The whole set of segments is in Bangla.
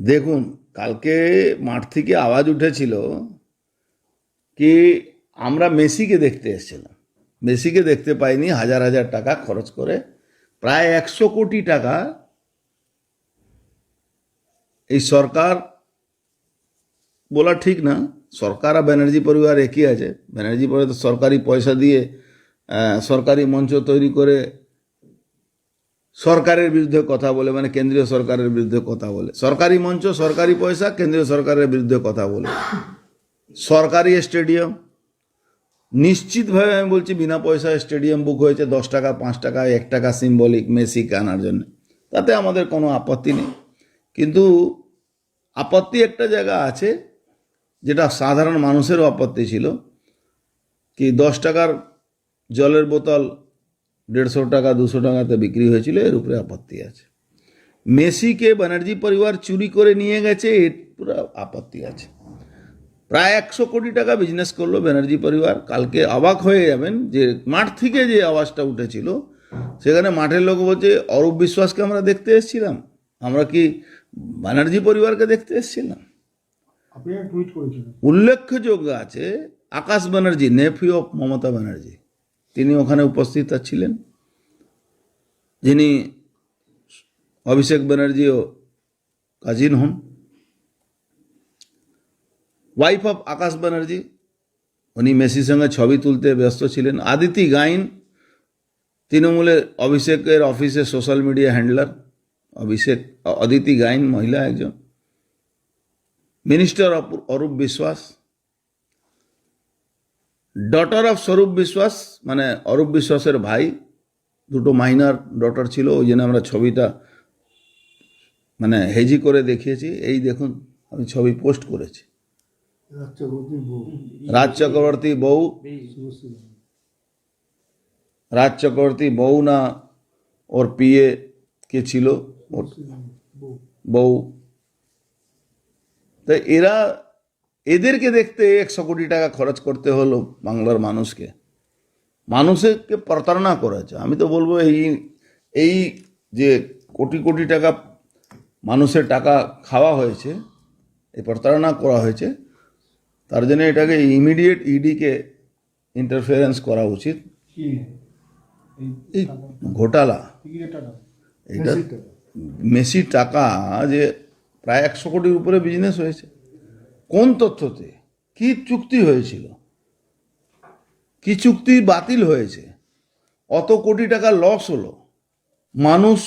দেখুন, কালকে মাঠ থেকে আওয়াজ উঠেছিল কি আমরা মেসিকে দেখতে এসেছিলাম। মেসিকে দেখতে পাইনি, হাজার হাজার টাকা খরচ করে, প্রায় একশো কোটি টাকা এই সরকার বলা ঠিক না। সরকার আর ব্যানার্জি পরিবার একই আছে। ব্যানার্জি পরিবার তো সরকারি পয়সা দিয়ে সরকারি মঞ্চ তৈরি করে সরকারের বিরুদ্ধে কথা বলে মানে কেন্দ্রীয় সরকারের বিরুদ্ধে কথা বলে। সরকারি মঞ্চ, সরকারি পয়সা, কেন্দ্রীয় সরকারের বিরুদ্ধে কথা বলে। সরকারি স্টেডিয়াম, নিশ্চিতভাবে আমি বলছি বিনা পয়সায় স্টেডিয়াম বুক হয়েছে, দশ টাকা, পাঁচ টাকা, এক টাকা সিম্বলিক মেসিকে আনার জন্য। তাতে আমাদের কোনো আপত্তি নেই। কিন্তু আপত্তি একটা জায়গা আছে, যেটা সাধারণ মানুষেরও আপত্তি ছিল, কি দশ টাকার জলের বোতল দেড়শো টাকা দুশো টাকাতে বিক্রি হয়েছিল এর উপরে আপত্তি আছে। মেসিকে ব্যানার্জি পরিবার চুরি করে নিয়ে গেছে এর পুরো আপত্তি আছে। প্রায় একশো কোটি টাকা বিজনেস করল ব্যানার্জি পরিবার। কালকে অবাক হয়ে যাবেন যে মাঠ থেকে যে আওয়াজটা উঠেছিল সেখানে মাঠের লোক বলছে অরূপ বিশ্বাসকে আমরা দেখতে এসেছিলাম। আমরা কি ব্যানার্জি পরিবারকে দেখতে এসেছিলাম? উল্লেখযোগ্য আছে আকাশ ব্যানার্জি নেফিউ অফ মমতা ব্যানার্জি তিনি ওখানে উপস্থিত ছিলেন। যিনি অভিষেক ব্যানার্জিও কাজিন হন। ওয়াইফ অফ আকাশ ব্যানার্জি উনি মেসির সঙ্গে ছবি তুলতে ব্যস্ত ছিলেন। আদিতি গাইন, তৃণমূলের অভিষেকের অফিসে social media handler, Abhishek, Aditi Gain মহিলা একজন। মিনিস্টার অপ- অরূপ বিশ্বাস। ডটার অফ স্বরূপ বিশ্বাস মানে অরূপ বিশ্বাসের ভাই। দুটো মাইনার ডটার ছিল ওই জন্য আমরা ছবিটা মানে হেজি করে দেখিয়েছি। এই দেখুন আমি ছবি পোস্ট করেছি। রাজ চক্রবর্তী বউ। রাজ চক্রবর্তী বউ। না ওর পিয়ে কে ছিল? ওর বউ বউ। তো এরা এদেরকে দেখতে একশো কোটি টাকা খরচ করতে হলো বাংলার মানুষকে। মানুষকে প্রতারণা করেছে। আমি তো বলব এই এই যে কোটি কোটি টাকা মানুষের টাকা খাওয়া হয়েছে এই প্রতারণা করা হয়েছে তার জন্য এটাকে ইমিডিয়েট ইডিকে ইন্টারফিয়ারেন্স করা উচিত। এই ঘোটালা। এটা। মেসি টাকা। যে প্রায় একশো কোটির উপরে বিজনেস হয়েছে। কোন তথ্যতে? কি চুক্তি হয়েছিল? কি চুক্তি বাতিল হয়েছে? অত কোটি টাকা লস হলো। মানুষ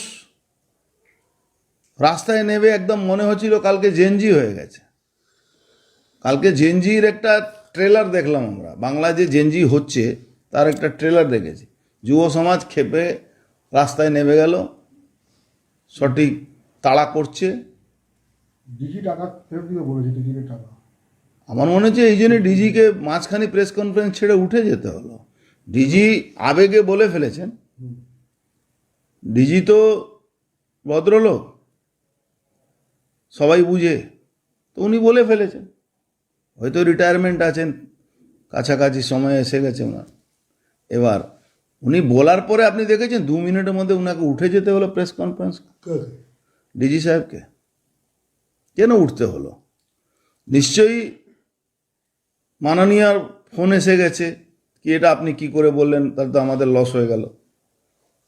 রাস্তায় নেবে একদম মনে হচ্ছিল কালকে জেনজি হয়ে গেছে। কালকে জেনজির একটা ট্রেলার দেখলাম আমরা। বাংলায় যে জেনজি হচ্ছে, তার একটা ট্রেলার দেখেছি। যুব সমাজ খেপে রাস্তায় নেমে গেল, সঠিক তাড়া করছে। টাকা টাকা আমার মনে হচ্ছে এই জন্য ডিজিকে মাঝখানে প্রেস কনফারেন্স ছেড়ে উঠে যেতে হলো। ডিজি আবেগে বলে ফেলেছেন। ডিজি তো ভদ্রলোক সবাই বুঝে তো উনি বলে ফেলেছেন। হয়তো রিটায়ারমেন্ট আছেন কাছাকাছি সময় এসে গেছে ওনার। এবার উনি বলার পরে আপনি দেখেছেন দু মিনিটের মধ্যে উনাকে উঠে যেতে হলো প্রেস কনফারেন্স ডিজি সাহেবকে। কেন উঠতে হলো? নিশ্চয়ই মাননীয়ার ফোন এসে গেছে কি এটা আপনি কি করে বললেন তাহলে তো আমাদের লস হয়ে গেল।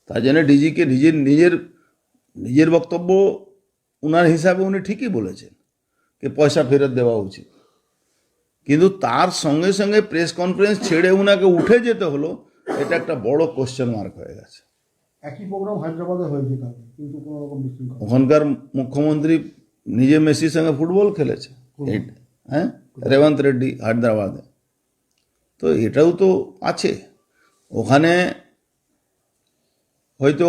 তার জন্য ডিজিকে নিজের নিজের নিজের বক্তব্য উনার হিসাবে উনি ঠিকই বলেছেন যে পয়সা ফেরত দেওয়া উচিত। কিন্তু তার সঙ্গে সঙ্গে প্রেস কনফারেন্স ছেড়ে উনাকে উঠে যেতে হলো এটা একটা বড় কোশ্চেন মার্ক হয়ে গেছে। একই প্রোগ্রাম হায়দ্রাবাদে হয়েছে কিন্তু কোনো রকম ওখানকার মুখ্যমন্ত্রী নিজে মেসির সঙ্গে ফুটবল খেলেছে। হ্যাঁ রেবন্ত রেড্ডি হায়দ্রাবাদে তো এটাও তো আছে ওখানে হয়তো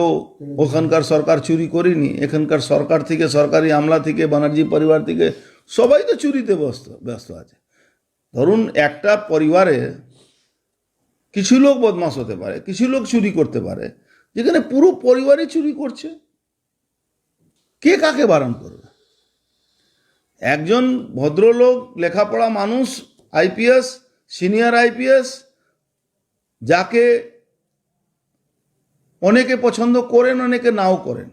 ওখানকার সরকার চুরি করেনি এখানকার সরকার থেকে সরকারি আমলা থেকে ব্যানার্জি পরিবার থেকে সবাই তো চুরিতে ব্যস্ত ব্যস্ত আছে ধরুন একটা পরিবারে কিছু লোক বদমাস হতে পারে কিছু লোক চুরি করতে পারে যেখানে পুরো পরিবারই চুরি করছে কে কাকে বারণ করবে? একজন ভদ্রলোক লেখাপড়া মানুষ আইপিএস সিনিয়র আইপিএস যাকে অনেকে পছন্দ করেন অনেকে নাও করেন।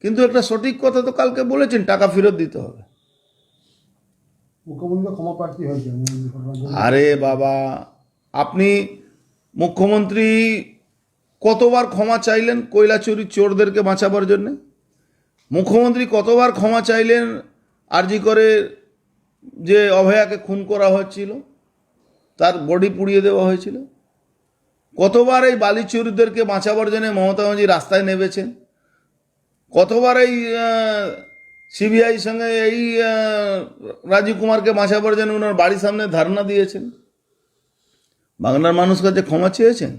কিন্তু একটা সঠিক কথা তো কালকে বলেছেন টাকা ফেরত দিতে হবে। আরে বাবা আপনি মুখ্যমন্ত্রী কতবার ক্ষমা চাইলেন কয়লা চুরি চোরদেরকে বাঁচাবার জন্যে? মুখ্যমন্ত্রী কতবার ক্ষমা চাইলেন আরজি করে যে অভয়াকে খুন করা হচ্ছিল তার বডি পুড়িয়ে দেওয়া হয়েছিল। কতবার এই বালি চোরদেরকে বাঁচাবার জন্য মমতা ব্যানার্জি রাস্তায় নেমেছেন? কতবার এই সিবিআই সঙ্গে এই রাজীব কুমারকে বাঁচাবার জন্য ওনার বাড়ির সামনে ধারণা দিয়েছেন? বাংলার মানুষ কাছে ক্ষমা চেয়েছেন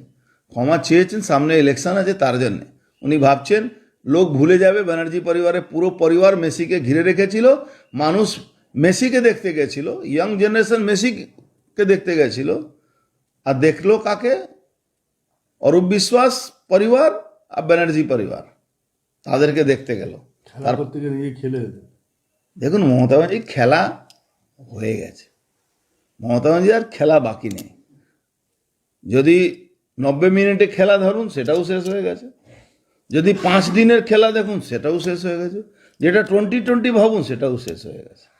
ক্ষমা চেয়েছেন সামনে ইলেকশন আছে তার জন্যে। উনি ভাবছেন লোক ভুলে যাবে ব্যানার্জি পরিবারের পুরো পরিবার মেসিকে ঘিরে রেখেছিল মানুষ মেসিকে দেখতে গেছিল ইয়াং জেনারেশন মেসিকে দেখতে গেছিল। আর দেখল কাকে? অরূপ বিশ্বাস পরিবার আর ব্যানার্জি পরিবার। তাদেরকে দেখতে গেল। করতে গিয়ে খেলে দেখুন মমতা ব্যানার্জি খেলা হয়ে গেছে। মমতা ব্যানার্জি আর খেলা বাকি নেই। যদি নব্বই মিনিটে খেলা ধরুন সেটাও শেষ হয়ে গেছে। যদি পাঁচ দিনের খেলা দেখুন, সেটাও শেষ হয়ে গেছে। যেটা টোয়েন্টি টোয়েন্টি ভাবুন, সেটাও শেষ হয়ে গেছে।